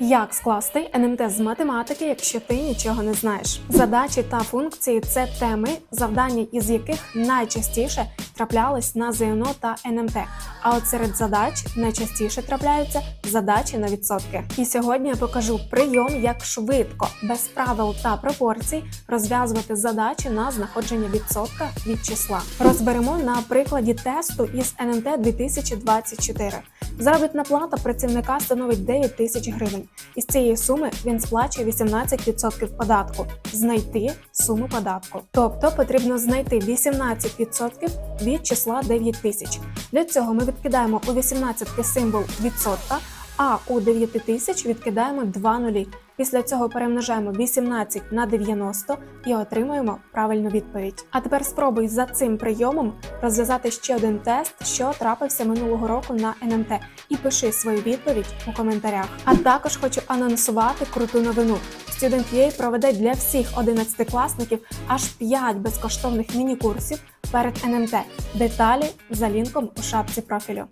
Як скласти НМТ з математики, якщо ти нічого не знаєш? Задачі та функції це теми, завдання із яких найчастіше траплялись на ЗНО та НМТ. А от серед задач найчастіше трапляються задачі на відсотки. І сьогодні я покажу прийом, як швидко, без правил та пропорцій розв'язувати задачі на знаходження відсотка від числа. Розберемо на прикладі тесту із НМТ 2024. Заробітна плата працівника становить 9 тисяч гривень. Із цієї суми він сплачує 18% податку. Знайти суму податку. Тобто потрібно знайти 18% від числа 9 тисяч. Для цього ми відкидаємо у 18 символ відсотка, а у 9 тисяч відкидаємо 2 нулі. Після цього перемножаємо 18 на 90 і отримуємо правильну відповідь. А тепер спробуй за цим прийомом розв'язати ще один тест, що трапився минулого року на НМТ, і пиши свою відповідь у коментарях. А також хочу анонсувати круту новину. Student.ua проведе для всіх 11-класників аж 5 безкоштовних міні-курсів перед НМТ. Деталі за лінком у шапці профілю.